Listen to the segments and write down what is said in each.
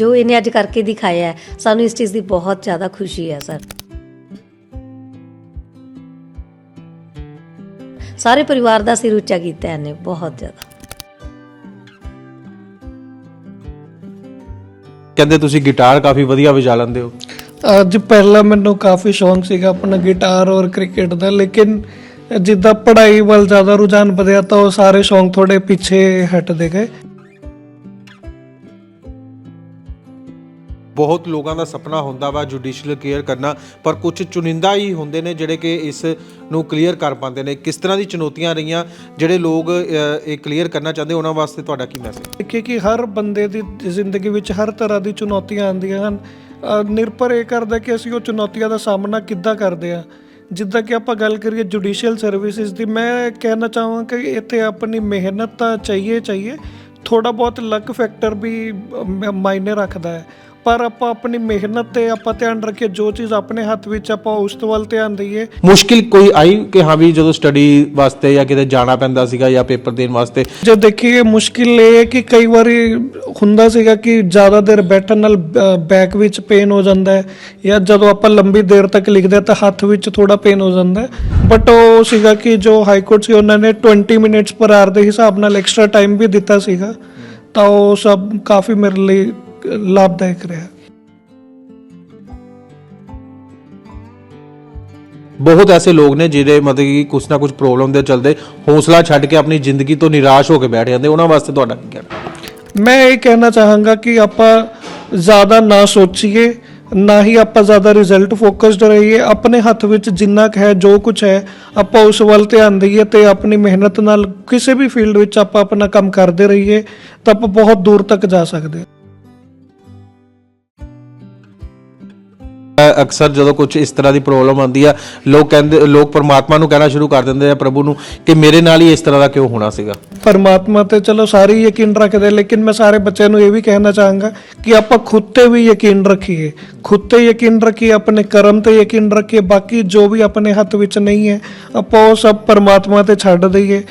ਜੋ ਇਹਨੇ ਅੱਜ ਕਰਕੇ ਦਿਖਾਇਆ ਹੈ ਸਾਨੂੰ ਇਸ ਚੀਜ਼ ਦੀ ਬਹੁਤ ਜ਼ਿਆਦਾ ਖੁਸ਼ੀ ਹੈ ਸਰ। ਸਾਰੇ ਪਰਿਵਾਰ ਦਾ ਸਿਰ ਉੱਚਾ ਕੀਤਾ ਇਹਨੇ ਬਹੁਤ ਜ਼ਿਆਦਾ। ਕਹਿੰਦੇ ਤੁਸੀਂ ਗਿਟਾਰ ਕਾਫੀ ਵਧੀਆ ਵਜਾ ਲੈਂਦੇ ਹੋ। ਅੱਜ ਪਹਿਲਾਂ ਮੈਨੂੰ ਕਾਫੀ ਸ਼ੌਂਕ ਸੀਗਾ ਆਪਣਾ ਗਿਟਾਰ ਔਰ ਕ੍ਰਿਕਟ ਦਾ ਲੇਕਿਨ ਜਿੱਦਾਂ ਪੜ੍ਹਾਈ ਵੱਲ ਜ਼ਿਆਦਾ ਰੁਝਾਨ ਵਧਿਆ ਤਾਂ ਉਹ ਸਾਰੇ ਸ਼ੌਂਕ ਥੋੜੇ ਪਿੱਛੇ ਹਟਦੇ ਗਏ। ਬਹੁਤ ਲੋਕਾਂ ਦਾ ਸੁਪਨਾ ਹੁੰਦਾ ਵਾ ਜੁਡੀਸ਼ੀਅਲ ਕਲੀਅਰ ਕਰਨਾ, ਪਰ ਕੁਝ ਚੁਣਿੰਦਾ ਹੀ ਹੁੰਦੇ ਨੇ ਜਿਹੜੇ ਕਿ ਇਸ ਨੂੰ ਕਲੀਅਰ ਕਰ ਪਾਉਂਦੇ ਨੇ। ਕਿਸ ਤਰ੍ਹਾਂ ਦੀ ਚੁਣੌਤੀਆਂ ਰਹੀਆਂ, ਜਿਹੜੇ ਲੋਕ ਇਹ ਕਲੀਅਰ ਕਰਨਾ ਚਾਹੁੰਦੇ, ਉਹਨਾਂ ਵਾਸਤੇ ਤੁਹਾਡਾ ਕੀ ਮੈਸੇਜ ਦੇਖੀਏ ਕਿ ਹਰ ਬੰਦੇ ਦੀ ਜ਼ਿੰਦਗੀ ਵਿੱਚ ਹਰ ਤਰ੍ਹਾਂ ਦੀ ਚੁਣੌਤੀਆਂ ਆਉਂਦੀਆਂ ਹਨ। ਨਿਰਭਰ ਇਹ ਕਰਦਾ ਕਿ ਅਸੀਂ ਉਹ ਚੁਣੌਤੀਆਂ ਦਾ ਸਾਹਮਣਾ ਕਿੱਦਾਂ ਕਰਦੇ ਆ ਜਿੱਦਾਂ ਕਿ ਆਪਾਂ ਗੱਲ ਕਰੀਏ ਜੁਡੀਸ਼ੀਅਲ ਸਰਵਿਸਿਜ਼ ਦੀ, ਮੈਂ ਕਹਿਣਾ ਚਾਹਾਂ ਕਿ ਇੱਥੇ ਆਪਣੀ ਮਿਹਨਤ ਤਾਂ ਚਾਹੀਏ ਚਾਹੀਏ ਥੋੜਾ ਬਹੁਤ ਲੱਕ ਫੈਕਟਰ ਵੀ ਮਾਇਨੇ ਰੱਖਦਾ ਹੈ। ਪਰ ਆਪਾਂ ਆਪਣੀ ਮਿਹਨਤ ਤੇ ਆਪਾਂ ਧਿਆਨ ਰੱਖੀਏ ਜੋ ਚੀਜ਼ ਆਪਣੇ ਹੱਥ ਵਿੱਚ ਆਪਾਂ ਉਸ ਤੋਂ ਵੱਲ ਧਿਆਨ ਦਈਏ। ਮੁਸ਼ਕਿਲ ਕੋਈ ਆਈ ਕਿ ਹਾਂ ਵੀ ਜਦੋਂ ਸਟੱਡੀ ਵਾਸਤੇ ਜਾਂ ਕਿਤੇ ਜਾਣਾ ਪੈਂਦਾ ਸੀਗਾ ਜਾਂ ਪੇਪਰ ਦੇਣ ਵਾਸਤੇ? ਜੇ ਦੇਖੀਏ ਮੁਸ਼ਕਿਲ ਇਹ ਹੈ ਕਿ ਕਈ ਵਾਰੀ ਹੁੰਦਾ ਸੀਗਾ ਕਿ ਜ਼ਿਆਦਾ ਦੇਰ ਬੈਠਣ ਨਾਲ ਬੈਕ ਵਿੱਚ ਪੇਨ ਹੋ ਜਾਂਦਾ ਹੈ ਜਾਂ ਜਦੋਂ ਆਪਾਂ ਲੰਬੀ ਦੇਰ ਤੱਕ ਲਿਖਦੇ ਤਾਂ ਹੱਥ ਵਿੱਚ ਥੋੜਾ ਪੇਨ ਹੋ ਜਾਂਦਾ ਹੈ। ਬਟ ਉਹ ਸੀਗਾ ਕਿ ਜੋ ਹਾਈ ਕੋਰਟ ਸੀ ਉਹਨਾਂ ਨੇ 20 ਮਿੰਟਸ ਪਰ ਆਰ ਦੇ ਹਿਸਾਬ ਨਾਲ ਐਕਸਟਰਾ ਟਾਈਮ ਵੀ ਦਿੱਤਾ ਸੀਗਾ। ਤਾਂ ਉਹ ਸਭ ਕਾਫੀ ਮੇਰੇ ਲਈ ਲਾਭਦਾਇਕ ਰਿਹਾ। ਬਹੁਤ ਐਸੇ ਲੋਕ ਨੇ ਜਿਹੜੇ ਮਤਲਬ ਕਿ ਕੁਛ ਨਾ ਕੁਛ ਪ੍ਰੋਬਲਮ ਦੇ ਚਲਦੇ ਹੌਸਲਾ ਛੱਡ ਕੇ ਆਪਣੀ ਜ਼ਿੰਦਗੀ ਤੋਂ ਨਿਰਾਸ਼ ਹੋ ਕੇ ਬੈਠ ਜਾਂਦੇ। ਉਹਨਾਂ ਵਾਸਤੇ ਤੁਹਾਡਾ ਕੀ ਕਹਿਣਾ? ਮੈਂ ਇਹ ਕਹਿਣਾ ਚਾਹਾਂਗਾ ਕਿ ਆਪਾਂ ਜ਼ਿਆਦਾ ਨਾ ਸੋਚੀਏ ਨਾ ਹੀ ਆਪਾਂ ਜ਼ਿਆਦਾ ਰਿਜ਼ਲਟ ਫੋਕਸਡ ਰਹੀਏ। ਆਪਣੇ ਹੱਥ ਵਿੱਚ ਜਿੰਨਾ ਕੁ ਹੈ ਜੋ ਕੁਝ ਹੈ ਆਪਾਂ ਉਸ ਵੱਲ ਧਿਆਨ ਦਈਏ ਤੇ ਆਪਣੀ ਮਿਹਨਤ ਨਾਲ ਕਿਸੇ ਵੀ ਫੀਲਡ ਵਿੱਚ ਆਪਾਂ ਆਪਣਾ ਕੰਮ ਕਰਦੇ ਰਹੀਏ ਤਾਂ ਆਪਾਂ ਬਹੁਤ ਦੂਰ ਤੱਕ ਜਾ ਸਕਦੇ ਹਾਂ। ਅਕਸਰ ਜਦੋਂ ਕੁਝ ਇਸ ਤਰ੍ਹਾਂ ਦੀ ਪ੍ਰੋਬਲਮ ਆਉਂਦੀ ਆ, ਲੋਕ ਕਹਿੰਦੇ, ਲੋਕ ਪਰਮਾਤਮਾ ਨੂੰ ਕਹਿਣਾ ਸ਼ੁਰੂ ਕਰ ਦਿੰਦੇ ਆ ਪ੍ਰਭੂ ਨੂੰ ਕਿ ਮੇਰੇ ਨਾਲ ਹੀ ਇਸ ਤਰ੍ਹਾਂ ਦਾ ਕਿਉਂ ਹੋਣਾ ਸੀਗਾ। ਪਰਮਾਤਮਾ ਤੇ ਚਲੋ ਸਾਰੇ ਹੀ ਯਕੀਨ ਰੱਖਦੇ, ਲੇਕਿਨ ਮੈਂ ਸਾਰੇ ਬੱਚਿਆਂ ਨੂੰ ਇਹ ਵੀ ਕਹਿਣਾ ਚਾਹਾਂਗਾ ਕਿ ਆਪਾਂ ਖੁਦ ਤੇ ਵੀ ਯਕੀਨ ਰੱਖੀਏ। ਖੁਦ ਤੇ ਯਕੀਨ ਰੱਖੀਏ, ਆਪਣੇ ਕਰਮ ਤੇ ਯਕੀਨ ਰੱਖੀਏ, ਬਾਕੀ ਜੋ ਵੀ ਆਪਣੇ ਹੱਥ ਵਿੱਚ ਨਹੀਂ ਹੈ, ਆਪਾਂ ਉਹ ਸਭ ਪਰਮਾਤਮਾ ਤੇ ਛੱਡ ਦਈਏ।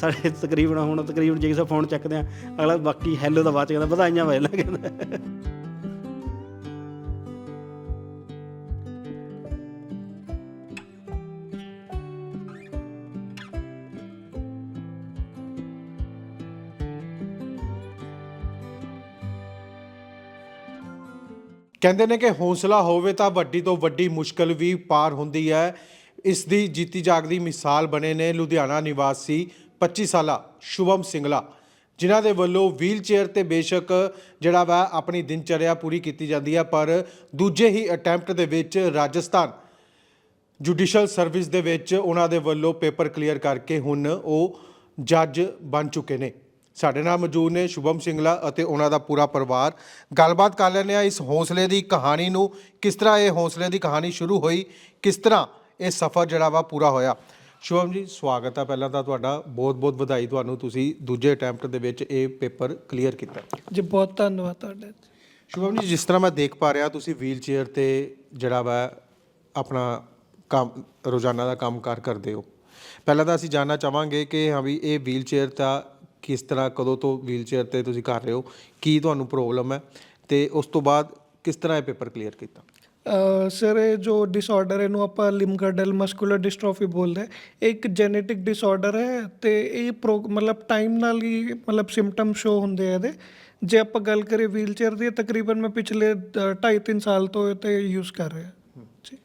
ਸਾਡੇ ਤਕਰੀਬਨ ਹੁਣ ਤਕਰੀਬਨ ਜੇ ਕਿਸੇ ਫੋਨ ਚੱਕਦੇ ਆ, ਅਗਲਾ ਬਾਕੀ ਹੈਲੋ ਦਾ ਬਾਅਦ ਚ ਕਹਿੰਦਾ, ਵਧਾਈਆਂ ਵੇ ਕਹਿੰਦਾ। ਕਹਿੰਦੇ ਨੇ ਕਿ ਹੌਸਲਾ ਹੋਵੇ ਤਾਂ ਵੱਡੀ ਤੋਂ ਵੱਡੀ ਮੁਸ਼ਕਲ ਵੀ ਪਾਰ ਹੁੰਦੀ ਹੈ। ਇਸ ਦੀ ਜੀਤੀ ਜਾਗਦੀ ਮਿਸਾਲ ਬਣੇ ਨੇ ਲੁਧਿਆਣਾ ਨਿਵਾਸੀ 25 ਸਾਲਾ ਸ਼ੁਭਮ ਸਿੰਗਲਾ, ਜਿਨ੍ਹਾਂ ਦੇ ਵੱਲੋਂ ਵੀਲਚੇਅਰ ਤੇ ਬੇਸ਼ੱਕ ਜਿਹੜਾ ਵਾ ਆਪਣੀ ਦਿਨਚਰਿਆ ਪੂਰੀ ਕੀਤੀ ਜਾਂਦੀ ਹੈ ਪਰ ਦੂਜੇ ਹੀ ਅਟੈਂਪਟ ਦੇ ਵਿੱਚ ਰਾਜਸਥਾਨ ਜੁਡੀਸ਼ਲ ਸਰਵਿਸ ਦੇ ਵਿੱਚ ਉਹਨਾਂ ਦੇ ਵੱਲੋਂ ਪੇਪਰ ਕਲੀਅਰ ਕਰਕੇ ਹੁਣ ਉਹ ਜੱਜ ਬਣ ਚੁੱਕੇ ਨੇ। ਸਾਡੇ ਨਾਲ ਮੌਜੂਦ ਨੇ ਸ਼ੁਭਮ ਸਿੰਗਲਾ ਅਤੇ ਉਹਨਾਂ ਦਾ ਪੂਰਾ ਪਰਿਵਾਰ। ਗੱਲਬਾਤ ਕਰ ਲੈਂਦੇ ਆ ਇਸ ਹੌਸਲੇ ਦੀ ਕਹਾਣੀ ਨੂੰ। ਕਿਸ ਤਰ੍ਹਾਂ ਇਹ ਹੌਸਲੇ ਦੀ ਕਹਾਣੀ ਸ਼ੁਰੂ ਹੋਈ? ਕਿਸ ਤਰ੍ਹਾਂ ਇਹ ਸਫ਼ਰ ਜਿਹੜਾ ਵਾ ਪੂਰਾ ਹੋਇਆ? ਸ਼ੁਭਮ ਜੀ ਸਵਾਗਤ ਹੈ ਪਹਿਲਾਂ ਤਾਂ ਤੁਹਾਡਾ। ਬਹੁਤ-ਬਹੁਤ ਵਧਾਈ ਤੁਹਾਨੂੰ ਤੁਸੀਂ ਦੂਜੇ ਅਟੈਂਪਟ ਦੇ ਵਿੱਚ ਇਹ ਪੇਪਰ ਕਲੀਅਰ ਕੀਤਾ। ਜੀ ਬਹੁਤ ਧੰਨਵਾਦ ਤੁਹਾਡਾ ਸ਼ੁਭਮ ਜੀ ਜਿਸ ਤਰ੍ਹਾਂ ਮੈਂ ਦੇਖ ਪਾ ਰਿਹਾ ਤੁਸੀਂ ਵੀਲ ਚੇਅਰ ਤੇ ਜਿਹੜਾ ਵਾ ਆਪਣਾ ਕੰਮ ਰੋਜ਼ਾਨਾ ਦਾ ਕੰਮ ਕਾਰ ਕਰਦੇ ਹੋ। ਪਹਿਲਾਂ ਤਾਂ ਅਸੀਂ ਜਾਨਣਾ ਚਾਹਾਂਗੇ ਕਿ ਹਾਂ ਵੀ ਇਹ ਵੀਲ ਚੇਅਰ ਤਾਂ ਕਿਸ ਤਰ੍ਹਾਂ ਕਦੋਂ ਤੋਂ ਵੀਲ ਚੇਅਰ ਤੇ ਤੁਸੀਂ ਕਰ ਰਹੇ ਹੋ ਕੀ ਤੁਹਾਨੂੰ ਪ੍ਰੋਬਲਮ ਹੈ ਤੇ ਉਸ ਤੋਂ ਬਾਅਦ ਕਿਸ ਤਰ੍ਹਾਂ ਇਹ ਪੇਪਰ ਕਲੀਅਰ ਕੀਤਾ? ਸਰ, ਇਹ ਜੋ ਡਿਸਆਰਡਰ ਇਹਨੂੰ ਆਪਾਂ ਲਿਮਗਾਡਲ ਮਸਕੂਲਰ ਡਿਸਟ੍ਰੋਫੀ ਬੋਲਦੇ ਇਹ ਇੱਕ ਜੈਨੇਟਿਕ ਡਿਸਆਰਡਰ ਹੈ ਤੇ ਇਹ ਪ੍ਰੋ- ਮਤਲਬ ਟਾਈਮ ਨਾਲ ਹੀ, ਮਤਲਬ ਸਿੰਪਟਮ ਸ਼ੋ ਹੁੰਦੇ ਆ ਇਹਦੇ। ਜੇ ਆਪਾਂ ਗੱਲ ਕਰੀਏ ਵੀਲਚੇਅਰ ਦੀ ਤਕਰੀਬਨ ਮੈਂ ਪਿਛਲੇ 2.5-3 ਸਾਲ ਤੋਂ ਇਹ ਤੇ ਯੂਜ਼ ਕਰ ਰਿਹਾ। ਜੀ।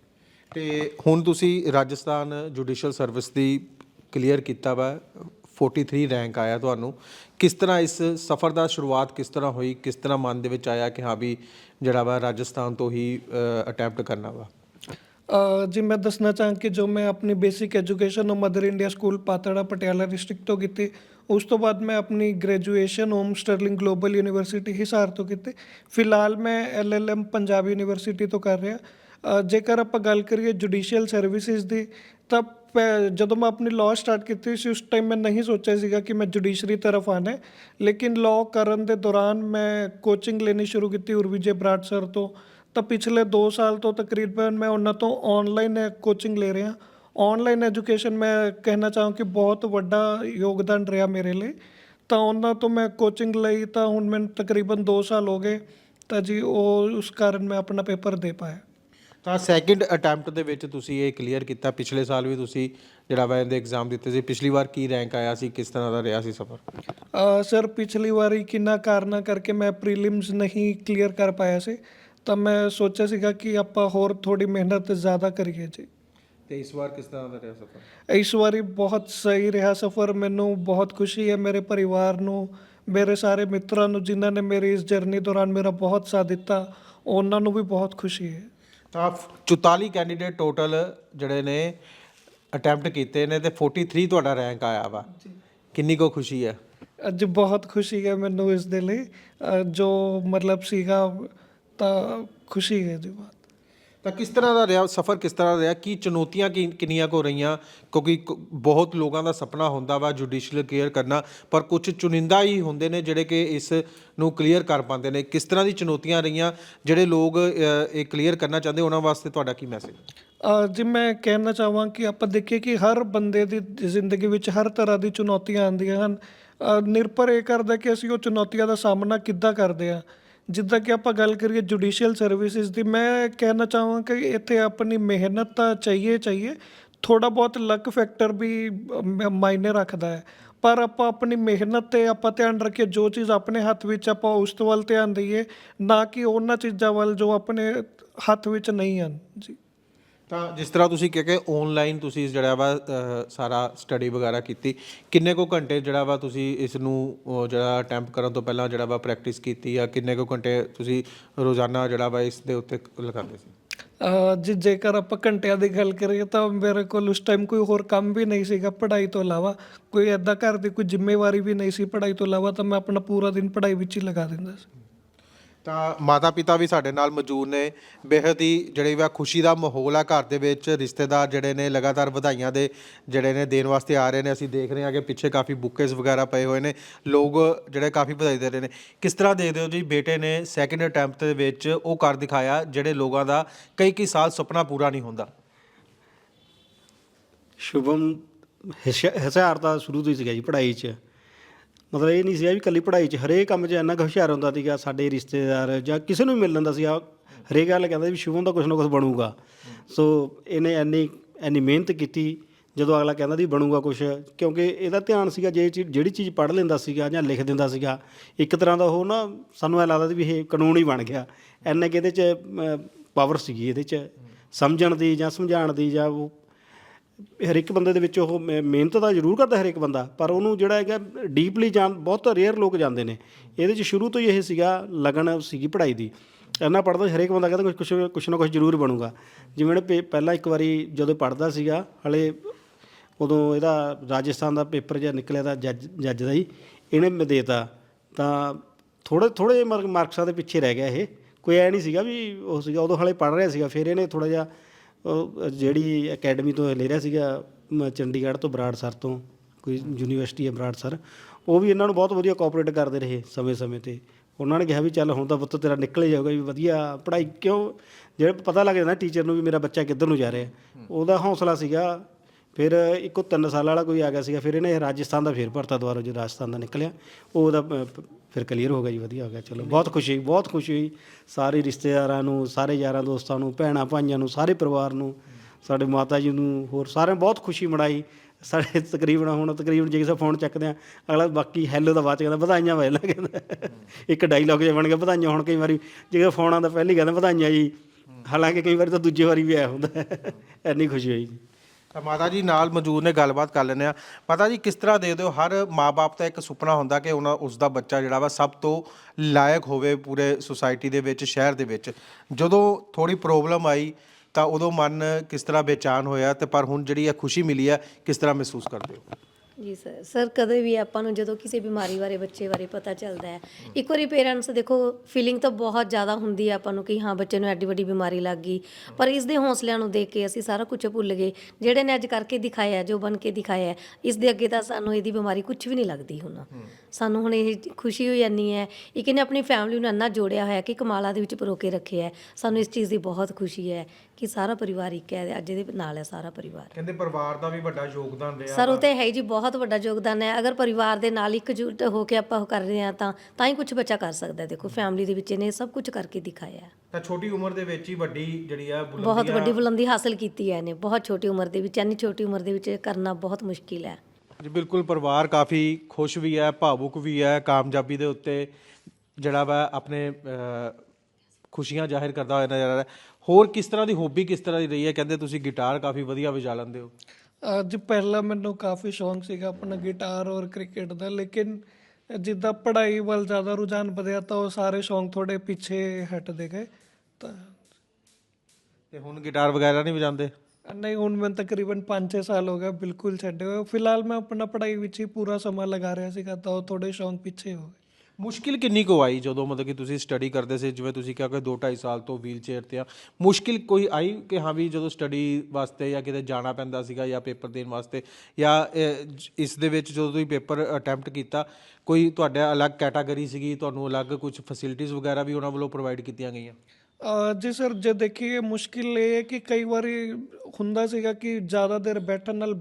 ਤੇ ਹੁਣ ਤੁਸੀਂ ਰਾਜਸਥਾਨ ਜੁਡੀਸ਼ੀਅਲ ਸਰਵਿਸ ਦੀ ਕਲੀਅਰ ਕੀਤਾ ਵਾ। 43 ਰੈਂਕ ਆਇਆ ਤੁਹਾਨੂੰ। ਕਿਸ ਤਰ੍ਹਾਂ ਇਸ ਸਫ਼ਰ ਦਾ ਸ਼ੁਰੂਆਤ ਕਿਸ ਤਰ੍ਹਾਂ ਹੋਈ? ਕਿਸ ਤਰ੍ਹਾਂ ਮਨ ਦੇ ਵਿੱਚ ਆਇਆ ਕਿ ਹਾਂ ਵੀ ਜਿਹੜਾ ਵਾ ਰਾਜਸਥਾਨ ਤੋਂ ਹੀ ਅਟੈਂਪਟ ਕਰਨਾ ਵਾ? ਅ, ਜੀ ਮੈਂ ਦੱਸਣਾ ਚਾਹਾਂ ਕਿ ਜੋ ਮੈਂ ਆਪਣੀ ਬੇਸਿਕ ਐਜੂਕੇਸ਼ਨ ਉਹ Mother India school Patran Patiala district ਤੋਂ ਕੀਤੀ ਉਸ ਤੋਂ ਬਾਅਦ ਮੈਂ ਆਪਣੀ graduation Om Sterling Global University Hisar ਤੋਂ ਕੀਤੀ। ਫਿਲਹਾਲ ਮੈਂ ਐਲਐਲਐਮ ਪੰਜਾਬ ਯੂਨੀਵਰਸਿਟੀ ਤੋਂ ਕਰ ਰਿਹਾ। ਜੇਕਰ ਆਪਾਂ ਗੱਲ ਕਰੀਏ ਜੁਡੀਸ਼ੀਅਲ ਸਰਵਿਸਿਜ਼ ਦੀ ਤਾਂ ਜਦੋਂ ਮੈਂ ਆਪਣੀ ਲਾਅ ਸਟਾਰਟ ਕੀਤੀ ਸੀ, ਉਸ ਟਾਈਮ ਮੈਂ ਨਹੀਂ ਸੋਚਿਆ ਸੀਗਾ ਕਿ ਮੈਂ ਜੁਡੀਸ਼ਰੀ ਤਰਫ ਆਣਾ ਹੈ। ਲੇਕਿਨ ਲਾਅ ਕਰਨ ਦੇ ਦੌਰਾਨ ਮੈਂ ਕੋਚਿੰਗ ਲੈਣੀ ਸ਼ੁਰੂ ਕੀਤੀ ਉਰਵਿਜੇ ਬਰਾੜ ਸਰ ਤੋਂ। ਤਾਂ ਪਿਛਲੇ 2 ਸਾਲ ਤੋਂ ਤਕਰੀਬਨ ਮੈਂ ਉਹਨਾਂ ਤੋਂ ਆਨਲਾਈਨ ਕੋਚਿੰਗ ਲੈ ਰਿਹਾ। ਆਨਲਾਈਨ ਐਜੂਕੇਸ਼ਨ ਮੈਂ ਕਹਿਣਾ ਚਾਹਾਂ ਕਿ ਬਹੁਤ ਵੱਡਾ ਯੋਗਦਾਨ ਰਿਹਾ ਮੇਰੇ ਲਈ। ਤਾਂ ਉਹਨਾਂ ਤੋਂ ਮੈਂ ਕੋਚਿੰਗ ਲਈ ਤਾਂ ਹੁਣ ਮੈਨੂੰ ਤਕਰੀਬਨ 2 ਸਾਲ ਹੋ ਗਏ। ਤਾਂ ਜੀ, ਉਹ ਉਸ ਕਾਰਨ ਮੈਂ ਆਪਣਾ ਪੇਪਰ ਦੇ ਪਾਇਆ। ਤਾਂ ਸੈਕਿੰਡ ਅਟੈਂਪਟ ਦੇ ਵਿੱਚ ਤੁਸੀਂ ਇਹ ਕਲੀਅਰ ਕੀਤਾ ਪਿਛਲੇ ਸਾਲ ਵੀ ਤੁਸੀਂ ਜਿਹੜਾ ਵਾ ਇਹਦੇ ਐਗਜ਼ਾਮ ਦਿੱਤੇ ਸੀ ਪਿਛਲੀ ਵਾਰ ਕੀ ਰੈਂਕ ਆਇਆ ਸੀ ਕਿਸ ਤਰ੍ਹਾਂ ਦਾ ਰਿਹਾ ਸੀ ਸਫ਼ਰ? ਸਰ ਪਿਛਲੀ ਵਾਰੀ ਕਿੰਨਾ ਕਾਰਨਾਂ ਕਰਕੇ ਮੈਂ ਪ੍ਰੀਲਿਮਸ ਨਹੀਂ ਕਲੀਅਰ ਕਰ ਪਾਇਆ ਸੀ ਤਾਂ ਮੈਂ ਸੋਚਿਆ ਸੀਗਾ ਕਿ ਆਪਾਂ ਹੋਰ ਥੋੜੀ ਮਿਹਨਤ ਜ਼ਿਆਦਾ ਕਰੀਏ ਜੀ। ਤੇ ਇਸ ਵਾਰ ਕਿਸ ਤਰ੍ਹਾਂ ਦਾ ਰਿਹਾ ਸਫ਼ਰ? ਇਸ ਵਾਰੀ ਬਹੁਤ ਸਹੀ ਰਿਹਾ ਸਫ਼ਰ ਮੈਨੂੰ ਬਹੁਤ ਖੁਸ਼ੀ ਹੈ ਮੇਰੇ ਪਰਿਵਾਰ ਨੂੰ ਮੇਰੇ ਸਾਰੇ ਮਿੱਤਰਾਂ ਨੂੰ ਜਿਨ੍ਹਾਂ ਨੇ ਮੇਰੀ ਇਸ ਜਰਨੀ ਦੌਰਾਨ ਮੇਰਾ ਬਹੁਤ ਸਾਥ ਦਿੱਤਾ ਉਹਨਾਂ ਨੂੰ ਵੀ ਬਹੁਤ ਖੁਸ਼ੀ ਹੈ। ਤਾਂ 44 ਕੈਂਡੀਡੇਟ ਟੋਟਲ ਜਿਹੜੇ ਨੇ ਅਟੈਂਪਟ ਕੀਤੇ ਨੇ ਤੇ 43 ਤੁਹਾਡਾ ਰੈਂਕ ਆਇਆ ਵਾ। ਕਿੰਨੀ ਕੋ ਖੁਸ਼ੀ ਹੈ? ਅੱਜ ਬਹੁਤ ਖੁਸ਼ੀ ਹੈ ਮੈਨੂੰ ਇਸ ਦੇ ਲਈ। ਅ, ਜੋ ਮਤਲਬ ਸੀਗਾ ਤਾਂ ਖੁਸ਼ੀ ਹੈ ਜੀ ਬਹੁਤ। ਤਾਂ ਕਿਸ ਤਰ੍ਹਾਂ ਦਾ ਰਿਹਾ ਸਫ਼ਰ ਕਿਸ ਤਰ੍ਹਾਂ ਦਾ ਰਿਹਾ? ਕੀ ਚੁਣੌਤੀਆਂ ਕੀ ਕਿੰਨੀਆਂ ਕੋ ਰਹੀਆਂ? ਕਿਉਂਕਿ ਕ- ਬਹੁਤ ਲੋਕਾਂ ਦਾ ਸੁਪਨਾ ਹੁੰਦਾ ਵਾ ਜੁਡੀਸ਼ੀਅਲ ਕਲੀਅਰ ਕਰਨਾ ਪਰ ਕੁਝ ਚੁਣਿੰਦਾ ਹੀ ਹੁੰਦੇ ਨੇ ਜਿਹੜੇ ਕਿ ਇਸ ਨੂੰ ਕਲੀਅਰ ਕਰ ਪਾਉਂਦੇ ਨੇ। ਕਿਸ ਤਰ੍ਹਾਂ ਦੀ ਚੁਣੌਤੀਆਂ ਰਹੀਆਂ? ਜਿਹੜੇ ਲੋਕ ਅ, ਇਹ ਕਲੀਅਰ ਕਰਨਾ ਚਾਹੁੰਦੇ ਉਹਨਾਂ ਵਾਸਤੇ ਤੁਹਾਡਾ ਕੀ ਮੈਸੇਜ ਅ, ਜੀ ਮੈਂ ਕਹਿਣਾ ਚਾਹਾਂ ਕਿ ਆਪਾਂ ਦੇਖੀਏ ਕਿ ਹਰ ਬੰਦੇ ਦੀ ਜ਼ਿੰਦਗੀ ਵਿੱਚ ਹਰ ਤਰ੍ਹਾਂ ਦੀ ਚੁਣੌਤੀਆਂ ਆਉਂਦੀਆਂ ਹਨ। ਅ, ਨਿਰਭਰ ਇਹ ਕਰਦਾ ਕਿ ਅਸੀਂ ਉਹ ਚੁਣੌਤੀਆਂ ਦਾ ਸਾਹਮਣਾ ਕਿੱਦਾਂ ਕਰਦੇ ਆ ਜਿੱਦਾਂ ਕਿ ਆਪਾਂ ਗੱਲ ਕਰੀਏ ਜੁਡੀਸ਼ੀਅਲ ਸਰਵਿਸਿਜ਼ ਦੀ, ਮੈਂ ਕਹਿਣਾ ਚਾਹਾਂ ਕਿ ਇੱਥੇ ਆਪਣੀ ਮਿਹਨਤ ਤਾਂ ਚਾਹੀਏ ਚਾਹੀਏ ਥੋੜਾ ਬਹੁਤ ਲੱਕ ਫੈਕਟਰ ਵੀ ਮਾਇਨੇ ਰੱਖਦਾ ਹੈ। ਪਰ ਆਪਾਂ ਆਪਣੀ ਮਿਹਨਤ ਤੇ ਆਪਾਂ ਧਿਆਨ ਰੱਖੀਏ, ਜੋ ਚੀਜ਼ ਆਪਣੇ ਹੱਥ ਵਿੱਚ ਆਪਾਂ ਉਸ ਤੋਂ ਵੱਲ ਧਿਆਨ ਦਈਏ, ਨਾ ਕਿ ਉਹਨਾਂ ਚੀਜ਼ਾਂ ਵੱਲ ਜੋ ਆਪਣੇ ਹੱਥ ਵਿੱਚ ਨਹੀਂ ਹਨ। ਜੀ। ਤਾਂ ਜਿਸ ਤਰ੍ਹਾਂ ਤੁਸੀਂ ਕਿਹਾ ਕਿ ਆਨਲਾਈਨ ਤੁਸੀਂ ਜਿਹੜਾ ਵਾ ਅ, ਸਾਰਾ ਸਟੱਡੀ ਵਗੈਰਾ ਕੀਤੀ ਕਿੰਨੇ ਕੋ ਘੰਟੇ ਜਿਹੜਾ ਵਾ ਤੁਸੀਂ ਇਸ ਨੂੰ ਅ, ਜਿਹੜਾ ਅਟੈਂਪ ਕਰਨ ਤੋਂ ਪਹਿਲਾਂ ਜਿਹੜਾ ਵਾ ਪ੍ਰੈਕਟਿਸ ਕੀਤੀ ਆ ਕਿੰਨੇ ਕੋ ਘੰਟੇ ਤੁਸੀਂ ਰੋਜ਼ਾਨਾ ਜਿਹੜਾ ਵਾ ਇਸ ਦੇ ਉੱਤੇ ਲਗਾਉਂਦੇ ਸੀ? ਅਹ ਜੀ ਜੇਕਰ ਆਪਾਂ ਘੰਟਿਆਂ ਦੀ ਗੱਲ ਕਰੀਏ ਤਾਂ ਮੇਰੇ ਕੋਲ ਉਸ ਟਾਈਮ ਕੋਈ ਹੋਰ ਕੰਮ ਵੀ ਨਹੀਂ ਸੀਗਾ ਪੜ੍ਹਾਈ ਤੋਂ ਇਲਾਵਾ। ਕੋਈ ਐਦਾਂ ਘਰ ਦੀ ਕੋਈ ਜ਼ਿੰਮੇਵਾਰੀ ਵੀ ਨਹੀਂ ਸੀ ਪੜ੍ਹਾਈ ਤੋਂ ਇਲਾਵਾ ਤਾਂ ਮੈਂ ਆਪਣਾ ਪੂਰਾ ਦਿਨ ਪੜ੍ਹਾਈ ਵਿੱਚ ਹੀ ਲਗਾ ਦਿੰਦਾ ਸੀ। ਤਾਂ ਮਾਤਾ ਪਿਤਾ ਵੀ ਸਾਡੇ ਨਾਲ ਮੌਜੂਦ ਨੇ। ਬੇਹੱਦ ਹੀ ਜਿਹੜੀ ਵਾ ਖੁਸ਼ੀ ਦਾ ਮਾਹੌਲ ਆ ਘਰ ਦੇ ਵਿੱਚ। ਰਿਸ਼ਤੇਦਾਰ ਜਿਹੜੇ ਨੇ ਲਗਾਤਾਰ ਵਧਾਈਆਂ ਦੇ ਜਿਹੜੇ ਨੇ ਦੇਣ ਵਾਸਤੇ ਆ ਰਹੇ ਨੇ। ਅਸੀਂ ਦੇਖ ਰਹੇ ਹਾਂ ਕਿ ਪਿੱਛੇ ਕਾਫੀ ਬੁੱਕੇਸ ਵਗੈਰਾ ਪਏ ਹੋਏ ਨੇ। ਲੋਕ ਜਿਹੜੇ ਕਾਫੀ ਵਧਾਈ ਦੇ ਰਹੇ ਨੇ। ਕਿਸ ਤਰ੍ਹਾਂ ਦੇਖਦੇ ਹੋ ਜੀ ਬੇਟੇ ਨੇ ਸੈਕਿੰਡ ਅਟੈਂਪਟ ਦੇ ਵਿੱਚ ਉਹ ਕਰ ਦਿਖਾਇਆ ਜਿਹੜੇ ਲੋਕਾਂ ਦਾ ਕਈ ਕਈ ਸਾਲ ਸੁਪਨਾ ਪੂਰਾ ਨਹੀਂ ਹੁੰਦਾ? ਸ਼ੁਭਮ ਹਿਸ਼ਿਆ- ਹੁਸ਼ਿਆਰ ਤਾਂ ਸ਼ੁਰੂ ਤੋਂ ਹੀ ਸੀਗਾ ਜੀ ਪੜ੍ਹਾਈ 'ਚ। ਮਤਲਬ ਇਹ ਨਹੀਂ ਸੀ ਵੀ ਕੱਲੀ ਪੜ੍ਹਾਈ 'ਚ ਹਰੇਕ ਕੰਮ 'ਚ ਇੰਨਾ ਕੁ ਹੁਸ਼ਿਆਰ ਹੁੰਦਾ ਸੀਗਾ, ਸਾਡੇ ਰਿਸ਼ਤੇਦਾਰ ਜਾਂ ਕਿਸੇ ਨੂੰ ਵੀ ਮਿਲ ਲੈਂਦਾ ਸੀ ਆ ਹਰੇਕ ਗੱਲ ਕਹਿੰਦਾ ਵੀ ਸ਼ੁਭਮ ਦਾ ਕੁਝ ਨਾ ਕੁਝ ਬਣੂਗਾ। ਸੋ ਇਹਨੇ ਇੰਨੀ ਇੰਨੀ ਮਿਹਨਤ ਕੀਤੀ, ਜਦੋਂ ਅਗਲਾ ਕਹਿੰਦਾ ਸੀ ਬਣੂਗਾ ਕੁਝ ਕਿਉਂਕਿ ਇਹਦਾ ਧਿਆਨ ਸੀਗਾ ਜੇ ਚੀਜ਼- ਜਿਹੜੀ ਚੀਜ਼ ਪੜ੍ਹ ਲੈਂਦਾ ਸੀਗਾ ਜਾਂ ਲਿਖ ਦਿੰਦਾ ਸੀਗਾ, ਇੱਕ ਤਰ੍ਹਾਂ ਦਾ ਉਹ ਨਾ ਸਾਨੂੰ ਐ ਲੱਗਦਾ ਸੀ ਵੀ ਇਹ ਕਾਨੂੰਨ ਹੀ ਬਣ ਗਿਆ। ਇੰਨੇ ਕਿ ਇਹਦੇ 'ਚ ਪਾਵਰ ਸੀਗੀ ਇਹਦੇ 'ਚ। ਸਮਝਣ ਦੀ ਜਾਂ ਸਮਝਾਉਣ ਦੀ ਜਾਂ ਉਹ ਹਰ ਇੱਕ ਬੰਦੇ ਦੇ ਵਿੱਚ ਉਹ ਮਿਹ- ਮਿਹਨਤ ਤਾਂ ਜ਼ਰੂਰ ਕਰਦਾ ਹਰ ਇੱਕ ਬੰਦਾ, ਪਰ ਉਹਨੂੰ ਜਿਹੜਾ ਹੈਗਾ ਡੀਪਲੀ ਜਾਣ, ਬਹੁਤ ਰੇਅਰ ਲੋਕ ਜਾਂਦੇ ਨੇ। ਇਹਦੇ 'ਚ ਸ਼ੁਰੂ ਤੋਂ ਹੀ ਇਹ ਸੀਗਾ ਲਗਨ ਸੀਗੀ ਪੜ੍ਹਾਈ ਦੀ। ਇੰਨਾ ਪੜ੍ਹਦਾ ਹਰੇਕ ਬੰਦਾ ਕਹਿੰਦਾ ਕੁਝ ਕੁਛ ਕੁਛ ਨਾ ਕੁਛ ਜ਼ਰੂਰ ਬਣੂਗਾ। ਜਿਵੇਂ ਇਹਨੇ ਪੇ- ਪਹਿਲਾਂ ਇੱਕ ਵਾਰੀ ਜਦੋਂ ਪੜ੍ਹਦਾ ਸੀਗਾ, ਹਲੇ ਉਦੋਂ ਇਹਦਾ ਰਾਜਸਥਾਨ ਦਾ ਪੇਪਰ ਜਿਹਾ ਨਿਕਲਿਆ ਤਾਂ ਜੱਜ ਜੱਜ ਦਾ ਹੀ, ਇਹਨੇ ਮੈਂ, ਦੇਤਾ। ਤਾਂ ਥੋੜੇ ਥੋੜੇ ਮਾਰਕਸਾਂ ਦੇ ਪਿੱਛੇ ਰਹਿ ਗਿਆ ਇਹ। ਕੋਈ ਐ ਨਹੀਂ ਸੀਗਾ ਵੀ ਉਹ ਸੀਗਾ, ਉਦੋਂ ਹਲੇ ਪੜ੍ਹ ਰਿਹਾ ਸੀਗਾ, ਫਿਰ ਇਹਨੇ ਥੋੜਾ ਜਿਹਾ ਉਹ ਜਿਹੜੀ ਅਕੈਡਮੀ ਤੋਂ ਲੈ ਰਿਹਾ ਸੀਗਾ, ਮ- ਚੰਡੀਗੜ੍ਹ ਤੋਂ ਬਰਾੜ ਸਰ ਤੋਂ, ਕੋਈ ਯੂਨੀਵਰਸਿਟੀ ਹੈ ਬਰਾੜ ਸਰ ਉਹ ਵੀ ਇਹਨਾਂ ਨੂੰ ਬਹੁਤ ਵਧੀਆ ਕੋਆਪਰੇਟ ਕਰਦੇ ਰਹੇ ਸਮੇਂ-ਸਮੇਂ ਤੇ। ਉਹਨਾਂ ਨੇ ਕਿਹਾ ਵੀ ਚੱਲ ਹੁਣ ਤਾਂ ਪੁੱਤ ਤੇਰਾ ਨਿਕਲ ਹੀ ਜਾਊਗਾ ਵੀ ਵਧੀਆ ਪੜ੍ਹਾਈ ਕਿਉਂ? ਜਿਹੜਾ ਪਤਾ ਲੱਗ ਜਾਂਦਾ ਟੀਚਰ ਨੂੰ ਵੀ ਮੇਰਾ ਬੱਚਾ ਕਿੱਧਰ ਨੂੰ ਜਾ ਰਿਹਾ। ਉਹਦਾ ਹੌਸਲਾ ਸੀਗਾ, ਫਿਰ ਇੱਕੋ ਤਿੰਨ ਸਾਲ ਵਾਲਾ ਕੋਈ ਆ ਗਿਆ ਸੀਗਾ, ਫਿਰ ਇਹਨੇ ਰਾਜਸਥਾਨ ਦਾ ਫੇਰ ਭਰਤਾ ਦੁਆਰਾ ਜੋ ਰਾਜਸਥਾਨ ਦਾ ਨਿਕਲਿਆ, ਉਹ ਉਹਦਾ ਫਿਰ ਕਲੀਅਰ ਹੋ ਗਿਆ ਜੀ, ਵਧੀਆ ਹੋ ਗਿਆ, ਚਲੋ, ਬਹੁਤ ਖੁਸ਼ੀ ਬਹੁਤ ਖੁਸ਼ੀ ਹੋਈ। ਸਾਰੇ ਰਿਸ਼ਤੇਦਾਰਾਂ ਨੂੰ, ਸਾਰੇ ਯਾਰਾਂ ਦੋਸਤਾਂ ਨੂੰ, ਭੈਣਾਂ ਭਾਈਆਂ ਨੂੰ, ਸਾਰੇ ਪਰਿਵਾਰ ਨੂੰ, ਸਾਡੇ ਮਾਤਾ ਜੀ ਨੂੰ, ਹੋਰ ਸਾਰਿਆਂ ਬਹੁਤ ਖੁਸ਼ੀ ਮਨਾਈ। ਸਾਡੇ ਤਕਰੀਬਨ ਹੁਣ, ਤਕਰੀਬਨ ਜੇ ਕਿਸੇ ਫੋਨ ਚੱਕਦੇ ਆ, ਅਗਲਾ ਬਾਕੀ ਹੈਲੋ ਦਾ ਬਾਅਦ ਚ ਕਹਿੰਦਾ, ਵਧਾਈਆਂ ਪਹਿਲਾਂ ਕਹਿੰਦਾ। ਇੱਕ ਡਾਇਲੌਗ ਜਿਹਾ ਬਣ ਗਿਆ, ਵਧਾਈਆਂ ਹੁਣ ਕਈ ਵਾਰੀ, ਜੇ ਫੋਨ ਆਉਂਦਾ, ਪਹਿਲੀ ਕਹਿੰਦਾ ਵਧਾਈਆਂ ਜੀ। ਹਾਲਾਂਕਿ ਕਈ ਵਾਰੀ ਤਾਂ ਦੂਜੀ ਵਾਰੀ ਵੀ ਆਇਆ ਹੁੰਦਾ। ਇੰਨੀ ਖੁਸ਼ੀ ਹੋਈ ਜੀ। ਤਾਂ ਮਾਤਾ ਜੀ ਨਾਲ ਮੌਜੂਦ ਨੇ, ਗੱਲਬਾਤ ਕਰ ਲੈਂਦੇ ਆ ਮਾਤਾ ਜੀ, ਕਿਸ ਤਰ੍ਹਾਂ ਦੇਖਦੇ ਹੋ? ਹਰ ਮਾਪੇ ਦਾ ਇੱਕ ਸੁਪਨਾ ਹੁੰਦਾ ਕਿ ਉਹਨਾਂ, ਉਸ ਦਾ ਬੱਚਾ ਜਿਹੜਾ ਵਾ ਸਭ ਤੋਂ ਲਾਇਕ ਹੋਵੇ ਪੂਰੇ ਸੁਸਾਇਟੀ ਦੇ ਵਿੱਚ, ਸ਼ਹਿਰ ਦੇ ਵਿੱਚ। ਜਦੋਂ ਥੋੜੀ ਪ੍ਰੋਬਲਮ ਆਈ, ਤਾਂ ਉਦੋਂ ਮਨ ਕਿਸ ਤਰ੍ਹਾਂ ਬੇਚੈਨ ਹੋਇਆ ਤੇ ਪਰ ਹੁਣ ਜਿਹੜੀ ਇਹ ਖੁਸ਼ੀ ਮਿਲੀ ਹੈ, ਕਿਸ ਤਰ੍ਹਾਂ ਮਹਿਸੂਸ ਕਰਦੇ ਹੋ? ਜੀ ਸਰ ਸਰ ਕਦੇ ਵੀ ਆਪਾਂ ਨੂੰ ਜਦੋਂ ਕਿਸੇ ਬਿਮਾਰੀ ਬਾਰੇ ਬੱਚੇ ਬਾਰੇ ਪਤਾ ਚੱਲਦਾ ਹੈ ਇੱਕ ਵਾਰੀ ਪੇਰੈਂਟਸ ਦੇਖੋ ਫੀਲਿੰਗ ਤਾਂ ਬਹੁਤ ਜ਼ਿਆਦਾ ਹੁੰਦੀ ਹੈ ਆਪਾਂ ਨੂੰ ਕਿ ਹਾਂ ਬੱਚੇ ਨੂੰ ਐਡੀ ਵੱਡੀ ਬਿਮਾਰੀ ਲੱਗ ਗਈ। ਪਰ ਇਸ ਦੇ ਹੌਸਲਿਆਂ ਨੂੰ ਦੇਖ ਕੇ ਅਸੀਂ ਸਾਰਾ ਕੁਝ ਭੁੱਲ ਗਏ। ਜਿਹੜੇ ਨੇ ਅੱਜ ਕਰਕੇ ਦਿਖਾਇਆ ਜੋ ਬਣ ਕੇ ਦਿਖਾਇਆ ਇਸ ਦੇ ਅੱਗੇ ਤਾਂ ਸਾਨੂੰ ਇਹਦੀ ਬਿਮਾਰੀ ਕੁਝ ਵੀ ਨਹੀਂ ਲੱਗਦੀ ਹੁਣ। ਸਾਨੂੰ ਹੁਣ ਇਹ ਖੁਸ਼ੀ ਹੋਈ ਜਾਂਦੀ ਹੈ ਇੱਕ ਇਹਨੇ ਆਪਣੀ ਫੈਮਿਲੀ ਨੂੰ ਇੰਨਾ ਜੋੜਿਆ ਹੋਇਆ ਕਿ ਕਮਾਲਾ ਦੇ ਵਿੱਚ ਪਰੋ ਕੇ ਰੱਖਿਆ ਸਾਨੂੰ ਇਸ ਚੀਜ਼ ਦੀ ਬਹੁਤ ਖੁਸ਼ੀ ਹੈ। ਕਿ ਸਾਰਾ ਪਰਿਵਾਰ ਇੱਕ ਹੈ ਅੱਜ ਇਹਦੇ ਨਾਲ ਹੈ ਸਾਰਾ ਪਰਿਵਾਰ। ਕਹਿੰਦੇ ਪਰਿਵਾਰ ਦਾ ਵੀ ਵੱਡਾ ਯੋਗਦਾਨ ਰਿਹਾ ਸਰ ਉਹ ਤੇ ਹੈ ਹੀ ਜੀ ਬਹੁਤ ਵੱਡਾ ਯੋਗਦਾਨ ਹੈ। ਅਗਰ ਪਰਿਵਾਰ ਦੇ ਨਾਲ ਇਕਜੁੱਟ ਹੋ ਕੇ ਆਪਾਂ ਉਹ ਕਰ ਰਹੇ ਹਾਂ ਤਾਂ ਤਾਂ ਹੀ ਕੁਝ ਬੱਚਾ ਕਰ ਸਕਦਾ ਹੈ। ਦੇਖੋ ਫੈਮਿਲੀ ਦੇ ਵਿੱਚ ਇਹਨੇ ਸਭ ਕੁਝ ਕਰਕੇ ਦਿਖਾਇਆ ਹੈ। ਤਾਂ ਛੋਟੀ ਉਮਰ ਦੇ ਵਿੱਚ ਹੀ ਵੱਡੀ ਜਿਹੜੀ ਆ ਬਹੁਤ ਬੁਲੰਦੀਆਂ ਵੱਡੀ ਬੁਲੰਦੀ ਹਾਸਲ ਕੀਤੀ ਹੈ ਇਹਨੇ। ਬਹੁਤ ਛੋਟੀ ਉਮਰ ਦੇ ਵਿੱਚ ਇੰਨੀ ਛੋਟੀ ਉਮਰ ਦੇ ਵਿੱਚ ਕਰਨਾ ਬਹੁਤ ਮੁਸ਼ਕਿਲ ਹੈ। ਜੀ ਬਿਲਕੁਲ ਪਰਿਵਾਰ ਕਾਫੀ ਖੁਸ਼ ਵੀ ਹੈ ਭਾਵੁਕ ਵੀ ਹੈ ਕਾਮਯਾਬੀ ਦੇ ਉੱਤੇ ਜਿਹੜਾ ਵਾ ਆਪਣੇ ਖੁਸ਼ੀਆਂ ਜ਼ਾਹਿਰ ਕਰਦਾ ਹੋਇਆ ਨਜ਼ਰ ਆ ਰਿਹਾ। ਹੋਰ ਕਿਸ ਤਰ੍ਹਾਂ ਦੀ ਹੌਬੀ ਕਿਸ ਤਰ੍ਹਾਂ ਦੀ ਰਹੀ ਹੈ? ਕਹਿੰਦੇ ਤੁਸੀਂ ਗਿਟਾਰ ਕਾਫੀ ਵਧੀਆ ਵਜਾ ਲੈਂਦੇ ਹੋ। ਅੱਜ ਪਹਿਲਾਂ ਮੈਨੂੰ ਕਾਫੀ ਸ਼ੌਂਕ ਸੀਗਾ ਆਪਣਾ ਗਿਟਾਰ ਔਰ ਕ੍ਰਿਕਟ ਦਾ ਲੇਕਿਨ ਜਿੱਦਾਂ ਪੜ੍ਹਾਈ ਵੱਲ ਜ਼ਿਆਦਾ ਰੁਝਾਨ ਵਧਿਆ ਤਾਂ ਉਹ ਸਾਰੇ ਸ਼ੌਂਕ ਥੋੜੇ ਪਿੱਛੇ ਹਟਦੇ ਗਏ। ਤਾਂ ਤੇ ਹੁਣ ਗਿਟਾਰ ਵਗੈਰਾ ਨਹੀਂ ਵਜਾਉਂਦੇ? ਨਹੀਂ ਹੁਣ ਮੈਨੂੰ ਤਕਰੀਬਨ 5-6 ਸਾਲ ਹੋ ਗਏ ਬਿਲਕੁਲ ਛੱਡੇ ਹੋਏ। ਫਿਲਹਾਲ ਮੈਂ ਆਪਣਾ ਪੜ੍ਹਾਈ ਵਿੱਚ ਹੀ ਪੂਰਾ ਸਮਾਂ ਲਗਾ ਰਿਹਾ ਸੀਗਾ ਤਾਂ ਉਹ ਥੋੜੇ ਸ਼ੌਂਕ ਪਿੱਛੇ ਹੋ ਗਏ। ਮੁਸ਼ਕਿਲ ਕਿੰਨੀ ਕੁ ਆਈ ਜਦੋਂ ਮਤਲਬ ਕਿ ਤੁਸੀਂ ਸਟੱਡੀ ਕਰਦੇ ਸੀ? ਜਿਵੇਂ ਤੁਸੀਂ ਕਿਹਾ ਕਿ 2.5 ਸਾਲ ਤੋਂ ਵੀਲਚੇਅਰ ਤੇ ਆ। ਮੁਸ਼ਕਿਲ ਕੋਈ ਆਈ ਕਿ ਹਾਂ ਵੀ ਜਦੋਂ ਸਟੱਡੀ ਵਾਸਤੇ ਜਾਂ ਕਿਤੇ ਜਾਣਾ ਪੈਂਦਾ ਸੀਗਾ ਜਾਂ ਪੇਪਰ ਦੇਣ ਵਾਸਤੇ? ਜਾਂ ਇਸ ਦੇ ਵਿੱਚ ਜਦੋਂ ਤੁਸੀਂ ਪੇਪਰ ਅਟੈਂਪਟ ਕੀਤਾ, ਕੋਈ ਤੁਹਾਡਾ ਅਲੱਗ ਕੈਟਾਗਰੀ ਸੀਗੀ? ਤੁਹਾਨੂੰ ਅਲੱਗ ਕੁਝ ਫੈਸਿਲਿਟੀਆਂ ਵਗੈਰਾ ਵੀ ਉਹਨਾਂ ਵੱਲੋਂ ਪ੍ਰੋਵਾਈਡ ਕੀਤੀਆਂ ਗਈਆਂ? ਜੀ ਸਰ, ਜੇ ਦੇਖੀਏ, ਮੁਸ਼ਕਿਲ ਇਹ ਹੈ ਕਿ ਕਈ ਵਾਰੀ ਹੁੰਦਾ ਸੀਗਾ ਕਿ ਜ਼ਿਆਦਾ ਦੇਰ ਬੈਠਣ ਨਾਲ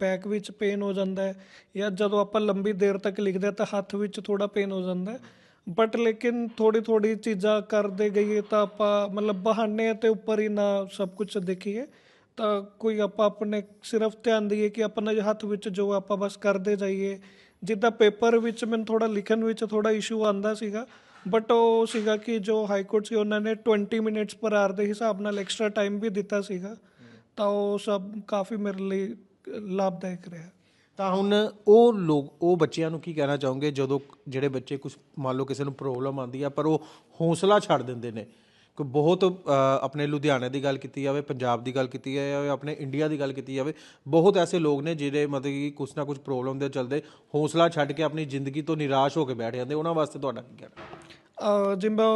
ਬੈਕ ਵਿੱਚ ਪੇਨ ਹੋ ਜਾਂਦਾ ਹੈ ਜਾਂ ਜਦੋਂ ਆਪਾਂ ਲੰਬੀ ਦੇਰ ਤੱਕ ਲਿਖਦੇ ਹਾਂ ਤਾਂ ਹੱਥ ਵਿੱਚ ਥੋੜਾ ਪੇਨ ਹੋ ਜਾਂਦਾ ਹੈ। ਬਟ ਲੇਕਿਨ ਥੋੜੀ ਥੋੜੀ ਚੀਜ਼ਾਂ ਕਰਦੇ ਗਈਏ ਤਾਂ ਆਪਾਂ ਮਤਲਬ ਬਹਾਨੇ ਤੇ ਉੱਪਰ ਹੀ ਨਾ ਸਭ ਕੁਝ ਦੇਖੀਏ। ਤਾਂ ਕੋਈ ਆਪਾਂ ਆਪਣੇ ਸਿਰਫ ਧਿਆਨ ਦਈਏ ਕਿ ਆਪਣਾ ਹੱਥ ਵਿੱਚ ਜੋ ਆਪਾਂ ਬਸ ਕਰਦੇ ਜਾਈਏ, ਜਿੱਦਾਂ ਪੇਪਰ ਵਿੱਚ ਮੈਨੂੰ ਥੋੜਾ ਲਿਖਣ ਵਿੱਚ ਥੋੜਾ ਇਸ਼ੂ ਆਂਦਾ ਸੀਗਾ ਬਟ ਉਹ ਸੀਗਾ ਕਿ ਜੋ ਹਾਈ ਕੋਰਟ ਸੀ, ਉਹਨਾਂ ਨੇ 20 ਮਿੰਟਸ ਪਰ ਆਰ ਦੇ ਹਿਸਾਬ ਨਾਲ ਐਕਸਟਰਾ ਟਾਈਮ ਵੀ ਦਿੱਤਾ ਸੀਗਾ। ਤਾਂ ਉਹ ਸਭ ਕਾਫੀ ਮੇਰੇ ਲਈ ਲਾਭਦਾਇਕ ਰਿਹਾ। ਤਾਂ ਹੁਣ ਉਹ ਲੋਕ, ਉਹ ਬੱਚਿਆਂ ਨੂੰ ਕੀ ਕਹਿਣਾ ਚਾਹੋਗੇ? ਜਦੋਂ ਜਿਹੜੇ ਬੱਚੇ ਕੁਝ ਮੰਨ ਲਓ ਕਿਸੇ ਨੂੰ ਪ੍ਰੋਬਲਮ ਆਉਂਦੀ ਆ, ਪਰ ਉਹ ਹੌਸਲਾ ਛੱਡ ਦਿੰਦੇ ਨੇ। ਕਿ ਬਹੁਤ ਆਪਣੇ ਲੁਧਿਆਣੇ ਦੀ ਗੱਲ ਕੀਤੀ ਜਾਵੇ, ਪੰਜਾਬ ਦੀ ਗੱਲ ਕੀਤੀ ਜਾਵੇ ਆਪਣੇ ਇੰਡੀਆ ਦੀ ਗੱਲ ਕੀਤੀ ਜਾਵੇ, ਬਹੁਤ ਐਸੇ ਲੋਕ ਨੇ ਜਿਹੜੇ ਮਤਲਬ ਕਿ ਕੁਛ ਨਾ ਕੁਛ ਪ੍ਰੋਬਲਮ ਦੇ ਚਲਦੇ, ਹੌਸਲਾ ਛੱਡ ਕੇ ਆਪਣੀ ਜ਼ਿੰਦਗੀ ਤੋਂ ਨਿਰਾਸ਼ ਹੋ ਕੇ ਬੈਠ ਜਾਂਦੇ। ਉਹਨਾਂ ਵਾਸਤੇ ਤੁਹਾਡਾ ਕੀ ਕਹਿਣਾ? ਅਹ ਜਿਵੇਂ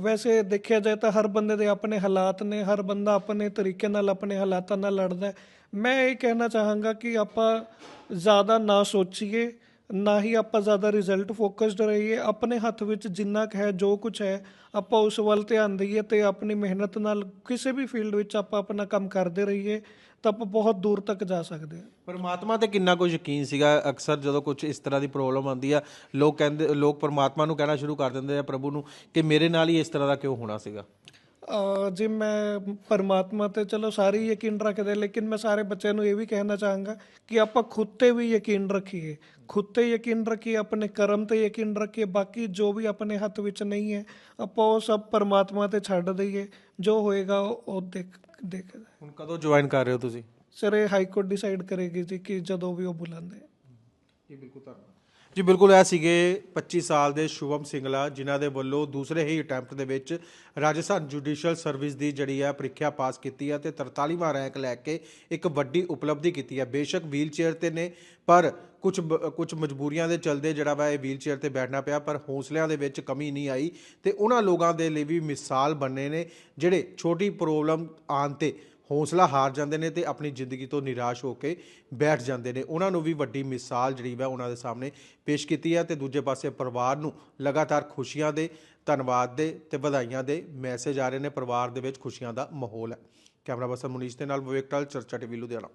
ਵੈਸੇ ਦੇਖਿਆ ਜਾਏ ਤਾਂ ਹਰ ਬੰਦੇ ਦੇ ਆਪਣੇ ਹਾਲਾਤ ਨੇ, ਹਰ ਬੰਦਾ ਆਪਣੇ ਤਰੀਕੇ ਨਾਲ, ਆਪਣੇ ਹਾਲਾਤਾਂ ਨਾਲ ਲੜਦਾ ਮੈਂ ਇਹ ਕਹਿਣਾ ਚਾਹਾਂਗਾ ਕਿ ਆਪਾਂ ਜ਼ਿਆਦਾ ਨਾ ਸੋਚੀਏ ਨਾ ਹੀ ਆਪਾਂ ਜ਼ਿਆਦਾ ਰਿਜ਼ਲਟ ਫੋਕਸਡ ਰਹੀਏ ਆਪਣੇ ਹੱਥ ਵਿੱਚ ਜਿੰਨਾ ਕੁ ਹੈ ਜੋ ਕੁਝ ਹੈ ਆਪਾਂ ਉਸ ਵੱਲ ਧਿਆਨ ਦਈਏ ਤੇ ਆਪਣੀ ਮਿਹਨਤ ਨਾਲ ਕਿਸੇ ਵੀ ਫੀਲਡ ਵਿੱਚ ਆਪਾਂ ਆਪਣਾ ਕੰਮ ਕਰਦੇ ਰਹੀਏ ਤਾਂ ਆਪਾਂ ਬਹੁਤ ਦੂਰ ਤੱਕ ਜਾ ਸਕਦੇ ਹਾਂ। ਪਰਮਾਤਮਾ ਤੇ ਕਿੰਨਾ ਕੁ ਯਕੀਨ ਸੀਗਾ ਅਕਸਰ ਜਦੋਂ ਕੁਝ ਇਸ ਤਰ੍ਹਾਂ ਦੀ ਪ੍ਰੋਬਲਮ ਆਉਂਦੀ ਆ ਲੋਕ ਕਹਿੰਦੇ ਲੋਕ ਪਰਮਾਤਮਾ ਨੂੰ ਕਹਿਣਾ ਸ਼ੁਰੂ ਕਰ ਦਿੰਦੇ ਆ ਪ੍ਰਭੂ ਨੂੰ ਕਿ ਮੇਰੇ ਨਾਲ ਹੀ ਇਸ ਤਰ੍ਹਾਂ ਦਾ ਕਿਉਂ ਹੋਣਾ ਸੀਗਾ। ਜੀ ਮੈਂ ਪਰਮਾਤਮਾ ਤੇ ਚਲੋ ਸਾਰੇ ਯਕੀਨ ਰੱਖਦੇ ਲੇਕਿਨ ਮੈਂ ਸਾਰੇ ਬੱਚਿਆਂ ਨੂੰ ਇਹ ਵੀ ਕਹਿਣਾ ਚਾਹਾਂਗਾ ਕਿ ਆਪਾਂ ਖੁਦ ਤੇ ਵੀ ਯਕੀਨ ਰੱਖੀਏ ਖੁਦ ਤੇ ਯਕੀਨ ਰੱਖੀਏ ਆਪਣੇ ਕਰਮ ਤੇ ਯਕੀਨ ਰੱਖੀਏ ਬਾਕੀ ਜੋ ਵੀ ਆਪਣੇ ਹੱਥ ਵਿੱਚ ਨਹੀਂ ਹੈ ਆਪਾਂ ਉਹ ਸਭ ਪਰਮਾਤਮਾ ਤੇ ਛੱਡ ਦਈਏ ਜੋ ਹੋਏਗਾ ਉਹ ਦੇਖ ਦੇਖ ਹੁਣ ਕਦੋਂ ਜੁਆਇਨ ਕਰ ਰਹੇ ਹੋ ਤੁਸੀਂ? ਸਰ ਇਹ ਹਾਈ ਕੋਰਟ ਡਿਸਾਈਡ ਕਰੇਗੀ ਜੀ ਕਿ ਜਦੋਂ ਵੀ ਉਹ ਬੁਲਾਉਂਦੇ ਜੀ ਬਿਲਕੁਲ ਧੰਨਵਾਦ। ਜੀ ਬਿਲਕੁਲ, ਇਹ ਸੀਗੇ 25 ਸਾਲ ਦੇ ਸ਼ੁਭਮ ਸਿੰਗਲਾ, ਜਿਨ੍ਹਾਂ ਦੇ ਵੱਲੋਂ ਦੂਸਰੇ ਹੀ ਅਟੈਂਪਟ ਦੇ ਵਿੱਚ ਰਾਜਸਥਾਨ ਜੁਡੀਸ਼ੀਅਲ ਸਰਵਿਸ ਦੀ ਜਿਹੜੀ ਹੈ ਪ੍ਰੀਖਿਆ ਪਾਸ ਕੀਤੀ ਹੈ ਤੇ 43ਵਾਂ ਰੈਂਕ ਲੈ ਕੇ ਇੱਕ ਵੱਡੀ ਉਪਲਬਧੀ ਕੀਤੀ ਹੈ। ਬੇਸ਼ੱਕ ਵੀਲ ਚੇਅਰ ਤੇ ਨੇ, ਪਰ ਕੁਝ ਕੁਝ ਮਜਬੂਰੀਆਂ ਦੇ ਚਲਦੇ ਜਿਹੜਾ ਵਾ ਇਹ ਵੀਲ ਚੇਅਰ ਤੇ ਬੈਠਣਾ ਪਿਆ, ਪਰ ਹੌਸਲਿਆਂ ਦੇ ਵਿੱਚ ਕਮੀ ਨਹੀਂ ਆਈ ਤੇ ਉਹਨਾਂ ਲੋਕਾਂ ਦੇ ਲਈ ਵੀ ਮਿਸਾਲ ਬਣਨੇ ਨੇ, ਜਿਹੜੇ ਛੋਟੀ ਪ੍ਰੋਬਲਮ ਆਉਣ ਤੇ ਹੌਸਲਾ ਹਾਰ ਜਾਂਦੇ ਨੇ ਤੇ ਆਪਣੀ ਜ਼ਿੰਦਗੀ ਤੋਂ ਨਿਰਾਸ਼ ਹੋ ਕੇ ਬੈਠ ਜਾਂਦੇ ਨੇ। ਉਹਨਾਂ ਨੂੰ ਵੀ ਵੱਡੀ ਮਿਸਾਲ ਜਿਹੜੀ ਵਾ ਉਹਨਾਂ ਦੇ ਸਾਹਮਣੇ ਪੇਸ਼ ਕੀਤੀ ਹੈ ਤੇ ਦੂਜੇ ਪਾਸੇ ਪਰਿਵਾਰ ਨੂੰ ਲਗਾਤਾਰ ਖੁਸ਼ੀਆਂ ਦੇ, ਧੰਨਵਾਦ ਦੇ ਤੇ ਵਧਾਈਆਂ ਦੇ ਮੈਸੇਜ ਆ ਰਹੇ ਨੇ। ਪਰਿਵਾਰ ਦੇ ਵਿੱਚ ਖੁਸ਼ੀਆਂ ਦਾ ਮਾਹੌਲ ਹੈ। ਕੈਮਰਾ ਪਰਸਨ ਮੁਨੀਸ਼ ਦੇ ਨਾਲ ਵਿਵੇਕ ਟਲ, ਚਰਚਾ ਟੀਵੀ ਲੁਧਿਆਣਾ।